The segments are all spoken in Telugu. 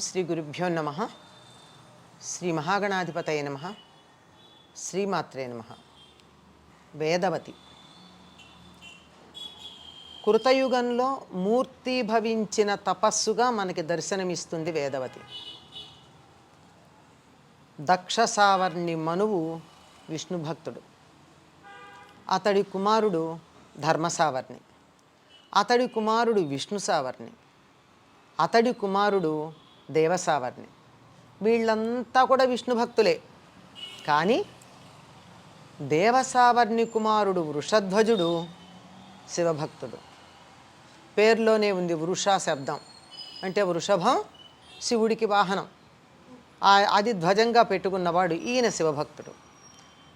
శ్రీ గురుభ్యో నమ. శ్రీ మహాగణాధిపతయ నమ. శ్రీమాత్రే నమ. వేదవతి. కృతయుగంలో మూర్తిభవించిన తపస్సుగా మనకి దర్శనమిస్తుంది వేదవతి. దక్ష సావర్ణి మనువు విష్ణు భక్తుడు. అతడి కుమారుడు ధర్మసావర్ణి. అతడి కుమారుడు విష్ణు సావర్ణి అతడి కుమారుడు దేవసావర్ణి వీళ్ళంతా కూడా విష్ణు భక్తులే. కానీ దేవసావర్ణి కుమారుడు వృషధ్వజుడు శివభక్తుడు. పేర్లోనే ఉంది వృష శబ్దం. అంటే వృషభం శివుడికి వాహనం. ఆ- అది ధ్వజంగా పెట్టుకున్నవాడు ఈయన శివభక్తుడు.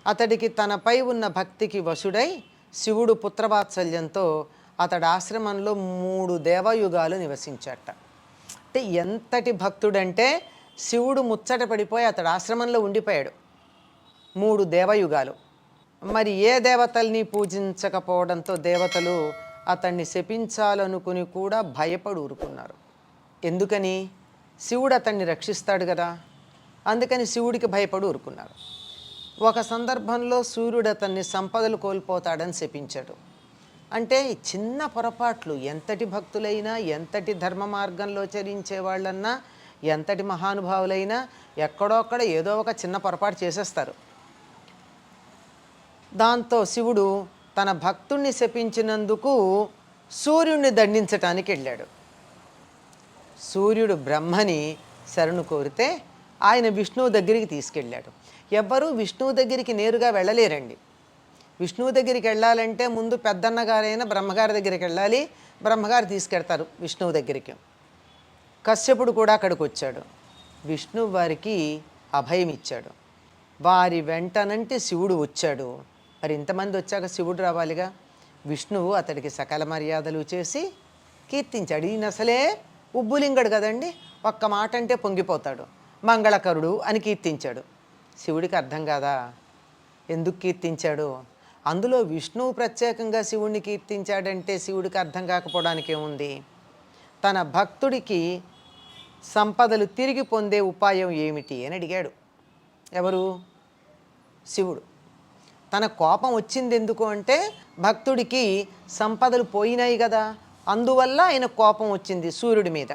అతడికి తనపై ఉన్న భక్తికి వశుడై శివుడు పుత్రవాత్సల్యంతో అతడు ఆశ్రమంలో మూడు దేవయుగాలు నివసించాట అంటే ఎంతటి భక్తుడంటే శివుడు ముచ్చట పడిపోయి అతడు ఆశ్రమంలో ఉండిపోయాడు. మూడు దేవయుగాలు. మరి ఏ దేవతల్ని పూజించకపోవడంతో దేవతలు అతన్ని శపించాలనుకుని కూడా భయపడి ఊరుకున్నారు. ఎందుకని? శివుడు అతన్ని రక్షిస్తాడు కదా. అందుకని శివుడికి భయపడి ఊరుకున్నారు. ఒక సందర్భంలో సూర్యుడు అతన్ని సంపదలు కోల్పోతాడని శపించాడు. అంటే చిన్న పొరపాట్లు ఎంతటి భక్తులైనా ఎంతటి ధర్మ మార్గంలో చరించే వాళ్ళన్నా ఎంతటి మహానుభావులైనా ఎక్కడోక్కడ ఏదో ఒక చిన్న పొరపాటు చేసేస్తారు. దాంతో శివుడు తన భక్తుణ్ణి శపించినందుకు సూర్యుడిని దండించటానికి వెళ్ళాడు. సూర్యుడు బ్రహ్మని శరణు కోరితే ఆయన విష్ణువు దగ్గరికి తీసుకెళ్ళాడు. ఎవ్వరూ విష్ణువు దగ్గరికి నేరుగా వెళ్ళలేరండి. విష్ణువు దగ్గరికి వెళ్ళాలంటే ముందు పెద్దన్నగారైన బ్రహ్మగారి దగ్గరికి వెళ్ళాలి. బ్రహ్మగారు తీసుకెడతారు విష్ణువు దగ్గరికి. కశ్యపుడు కూడా అక్కడికి వచ్చాడు. విష్ణువు వారికి అభయం ఇచ్చాడు. వారి వెంటనంటే శివుడు వచ్చాడు. మరి ఇంతమంది వచ్చాక శివుడు రావాలిగా? విష్ణువు అతడికి సకల మర్యాదలు చేసి కీర్తించాడు. ఈయన అసలే ఉబ్బులింగడు కదండి. ఒక్క మాట అంటే పొంగిపోతాడు. మంగళకరుడు అని కీర్తించాడు. శివుడికి అర్థం కాదా? ఎందుకు కీర్తించాడు? అందులో విష్ణువు ప్రత్యేకంగా శివుణ్ణి కీర్తించాడంటే శివుడికి అర్థం కాకపోవడానికి ఏముంది తన భక్తుడికి సంపదలు తిరిగి పొందే ఉపాయం ఏమిటి అని అడిగాడు. ఎవరు? శివుడు. తన కోపం వచ్చింది ఎందుకు అంటే భక్తుడికి సంపదలు పోయినాయి కదా అందువల్ల ఆయన కోపం వచ్చింది సూర్యుడి మీద.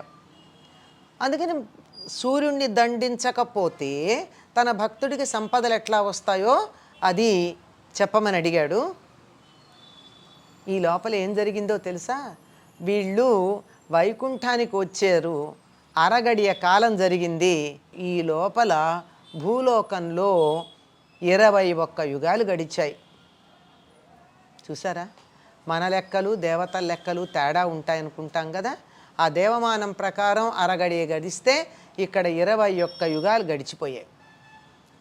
అందుకని సూర్యుడిని దండించకపోతే తన భక్తుడికి సంపదలు ఎట్లా వస్తాయో అది చెప్పమని అడిగాడు. ఈ లోపల ఏం జరిగిందో తెలుసా? వీళ్ళు వైకుంఠానికి వచ్చారు. అరగడియ కాలం జరిగింది. ఈ లోపల భూలోకంలో ఇరవై ఒక్క యుగాలు గడిచాయి. చూసారా? మన లెక్కలు దేవతల లెక్కలు తేడా ఉంటాయనుకుంటాం కదా? ఆ దేవమానం ప్రకారం అరగడియ గడిస్తే ఇక్కడ ఇరవై ఒక్క యుగాలు గడిచిపోయాయి.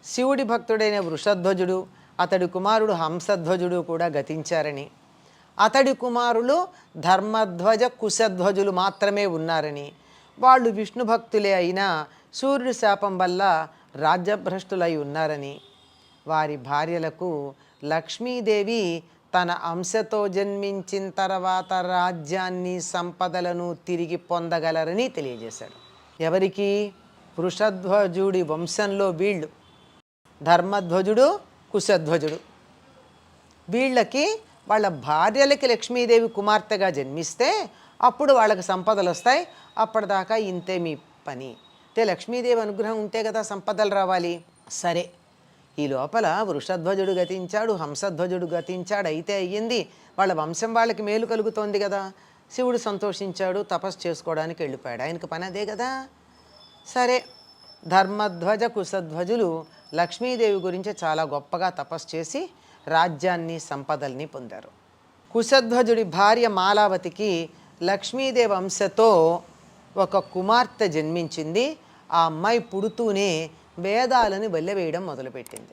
శివుడి భక్తుడైన వృషధ్వజుడు అతడి కుమారుడు హంసధ్వజుడు కూడా గతించారని. అతడి కుమారులు ధర్మధ్వజ కుశధ్వజులు మాత్రమే ఉన్నారని. వాళ్ళు విష్ణు భక్తులే అయినా సూర్యుడి శాపం వల్ల రాజ్యభ్రష్టులై ఉన్నారని. వారి భార్యలకు లక్ష్మీదేవి తన అంశతో జన్మించిన తర్వాత రాజ్యాన్ని సంపదలను తిరిగి పొందగలరని తెలియజేశాడు. ఎవరికి? వృషధ్వజుడి వంశంలో వీళ్ళు. ధర్మధ్వజుడు కుశధ్వజుడు. వీళ్ళకి వాళ్ళ భార్యలకి లక్ష్మీదేవి కుమార్తెగా జన్మిస్తే అప్పుడు వాళ్ళకి సంపదలు వస్తాయి. అప్పటిదాకా ఇంతే మీ పని. అంటే లక్ష్మీదేవి అనుగ్రహం ఉంటే కదా సంపదలు రావాలి. సరే. ఈ లోపల వృషధ్వజుడు గతించాడు హంసధ్వజుడు గతించాడు అయితే అయ్యింది. వాళ్ళ వంశం వాళ్ళకి మేలు కలుగుతోంది కదా. శివుడు సంతోషించాడు తపస్సు చేసుకోవడానికి వెళ్ళిపోయాడు. ఆయనకి పని అదే కదా. సరే. ధర్మధ్వజ కుశధ్వజులు లక్ష్మీదేవి గురించి చాలా గొప్పగా తపస్సు చేసి రాజ్యాన్ని సంపదల్ని పొందారు. కుశధ్వజుడి భార్య మాలావతికి లక్ష్మీదేవి అంశతో ఒక కుమార్తె జన్మించింది. ఆ అమ్మాయి పుడుతూనే వేదాలను వెళ్ళవేయడం మొదలుపెట్టింది.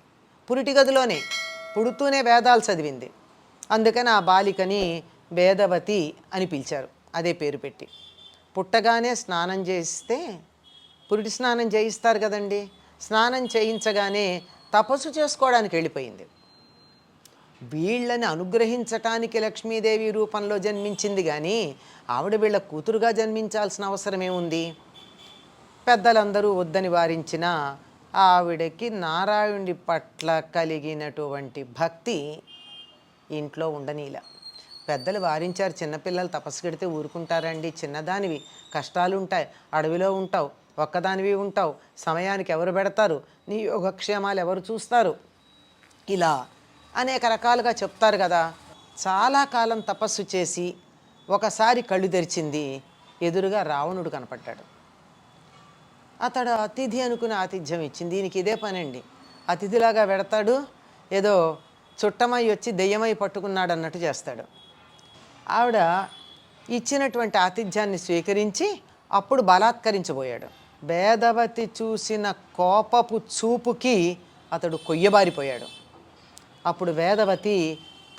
పురిటి గదిలోనే పుడుతూనే వేదాలు చదివింది. అందుకని ఆ బాలికని వేదవతి అని పిలిచారు. అదే పేరు పెట్టి. పుట్టగానే స్నానం చేస్తే పురిటి స్నానం చేయిస్తారు కదండి. స్నానం చేయించగానే తపస్సు చేసుకోవడానికి వెళ్ళిపోయింది. వీళ్ళని అనుగ్రహించటానికి లక్ష్మీదేవి రూపంలో జన్మించింది కానీ ఆవిడ వీళ్ళ కూతురుగా జన్మించాల్సిన అవసరమేముంది పెద్దలందరూ వద్దని వారించిన ఆవిడకి నారాయణుడి పట్ల కలిగినటువంటి భక్తి ఇంట్లో ఉండనీలా. పెద్దలు వారించారు చిన్నపిల్లలు తపస్సు కడితే ఊరుకుంటారండి. చిన్నదానివి కష్టాలు ఉంటాయి అడవిలో ఉంటావు. ఒక్కదానివి ఉంటావు. సమయానికి ఎవరు పెడతారు? నీ యోగక్షేమాలు ఎవరు చూస్తారు? ఇలా అనేక రకాలుగా చెప్తారు కదా. చాలా కాలం తపస్సు చేసి ఒకసారి కళ్ళు తెరిచింది. ఎదురుగా రావణుడు కనపడ్డాడు. అతడు అతిథి అనుకుని ఆతిథ్యం ఇచ్చింది. దీనికి ఇదే పనండి. అతిథిలాగా పెడతాడు. ఏదో చుట్టమై వచ్చి దెయ్యమై పట్టుకున్నాడు అన్నట్టు చేస్తాడు. ఆవిడ ఇచ్చినటువంటి ఆతిథ్యాన్ని స్వీకరించి అప్పుడు బలాత్కరించబోయాడు. వేదవతి చూసిన కోపపు చూపుకి అతడు కొయ్యబారిపోయాడు. అప్పుడు వేదవతి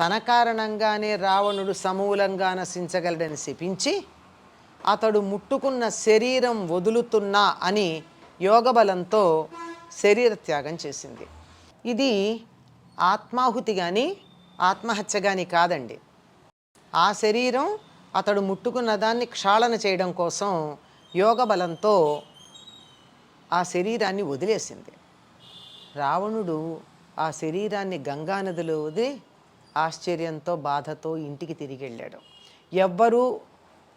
తన కారణంగానే రావణుడు సమూలంగా నశించగలడని శపించి అతడు ముట్టుకున్న శరీరం వదులుతున్నా అని యోగబలంతో శరీర త్యాగం చేసింది. ఇది ఆత్మాహుతి కానీ ఆత్మహత్య కానీ కాదండి. ఆ శరీరం అతడు ముట్టుకున్న దాన్ని క్షాళన చేయడం కోసం యోగ బలంతో ఆ శరీరాన్ని వదిలేసింది. రావణుడు ఆ శరీరాన్ని గంగానదిలో వదిలి ఆశ్చర్యంతో బాధతో ఇంటికి తిరిగి వెళ్ళాడు. ఎవ్వరూ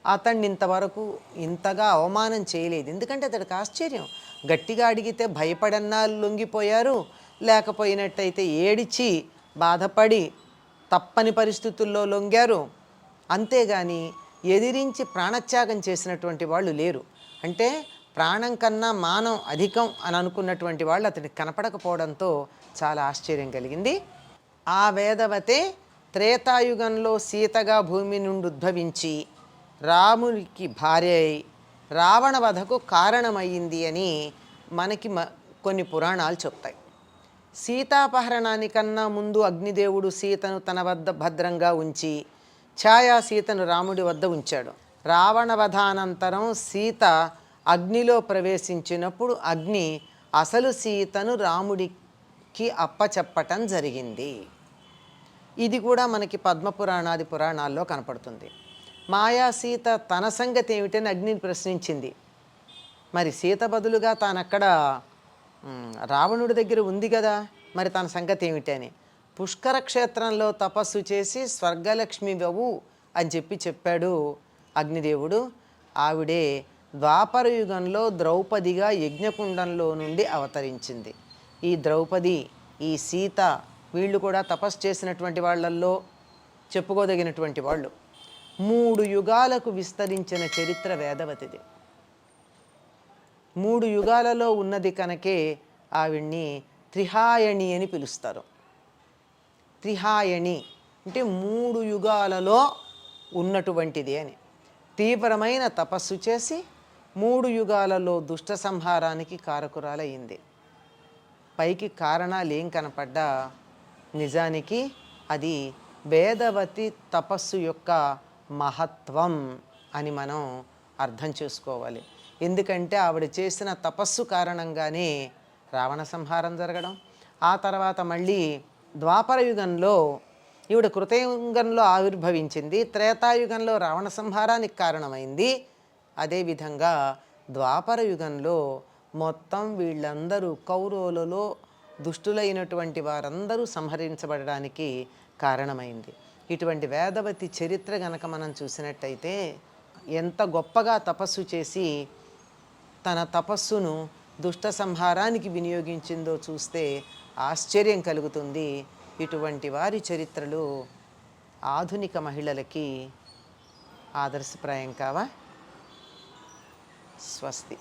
అతన్ని ఇంతవరకు ఇంతగా అవమానం చేయలేదు. ఎందుకంటే అతడికి ఆశ్చర్యం. గట్టిగా అడిగితే భయపడన్నా లొంగిపోయారు. లేకపోయినట్టయితే ఏడిచి బాధపడి తప్పని పరిస్థితుల్లో లొంగారు. అంతేగాని ఎదిరించి ప్రాణత్యాగం చేసినటువంటి వాళ్ళు లేరు. అంటే ప్రాణం కన్నా మానం అధికం అని అనుకున్నటువంటి వాళ్ళు అతనికి కనపడకపోవడంతో చాలా ఆశ్చర్యం కలిగింది. ఆ వేదవతే త్రేతాయుగంలో సీతగా భూమి నుండి ఉద్భవించి రామునికి భార్య అయి రావణ వధకు కారణమయ్యింది అని మనకి మ కొన్ని పురాణాలు చెప్తాయి. సీతాపహరణానికన్నా ముందు అగ్నిదేవుడు సీతను తన వద్ద భద్రంగా ఉంచి ఛాయా సీతను రాముడి వద్ద ఉంచాడు. రావణ వధానంతరం సీత అగ్నిలో ప్రవేశించినప్పుడు అగ్ని అసలు సీతను రాముడికి అప్పచెప్పటం జరిగింది. ఇది కూడా మనకి పద్మపురాణాది పురాణాల్లో కనపడుతుంది. మాయా సీత తన సంగతి ఏమిటని అగ్నిని ప్రశ్నించింది. మరి సీత బదులుగా తానక్కడ రావణుడి దగ్గర ఉంది కదా మరి తన సంగతి ఏమిటని పుష్కర క్షేత్రంలో తపస్సు చేసి స్వర్గలక్ష్మి వవు అని చెప్పి చెప్పాడు అగ్నిదేవుడు. ఆవిడే ద్వాపర యుగంలో ద్రౌపదిగా యజ్ఞకుండంలో నుండి అవతరించింది. ఈ ద్రౌపది ఈ సీత వీళ్ళు కూడా తపస్సు చేసినటువంటి వాళ్ళల్లో చెప్పుకోదగినటువంటి వాళ్ళు. మూడు యుగాలకు విస్తరించిన చరిత్ర వేదవతిది. మూడు యుగాలలో ఉన్నది కనుకే ఆవిడ్ని త్రిహాయణి అని పిలుస్తారు. త్రిహాయణి అంటే మూడు యుగాలలో ఉన్నటువంటిది అని. తీవ్రమైన తపస్సు చేసి మూడు యుగాలలో దుష్ట సంహారానికి కారకురాలయ్యింది. పైకి కారణాలు ఏం కనపడ్డా నిజానికి అది వేదవతి తపస్సు యొక్క మహత్వం అని మనం అర్థం చేసుకోవాలి. ఎందుకంటే ఆవిడ చేసిన తపస్సు కారణంగానే రావణ సంహారం జరగడం. ఆ తర్వాత మళ్ళీ ద్వాపర యుగంలో ఈవిడ కృతయుగంలో ఆవిర్భవించింది. త్రేతాయుగంలో రావణ సంహారానికి కారణమైంది. అదేవిధంగా ద్వాపర యుగంలో మొత్తం వీళ్ళందరూ కౌరవులలో దుష్టులైనటువంటి వారందరూ సంహరించబడడానికి కారణమైంది. ఇటువంటి వేదవతి చరిత్ర గనక మనం చూసినట్టయితే ఎంత గొప్పగా తపస్సు చేసి తన తపస్సును దుష్ట సంహారానికి వినియోగించిందో చూస్తే ఆశ్చర్యం కలుగుతుంది. ఇటువంటి వారి చరిత్రలు ఆధునిక మహిళలకి ఆదర్శప్రాయం కావా? స్వస్తి.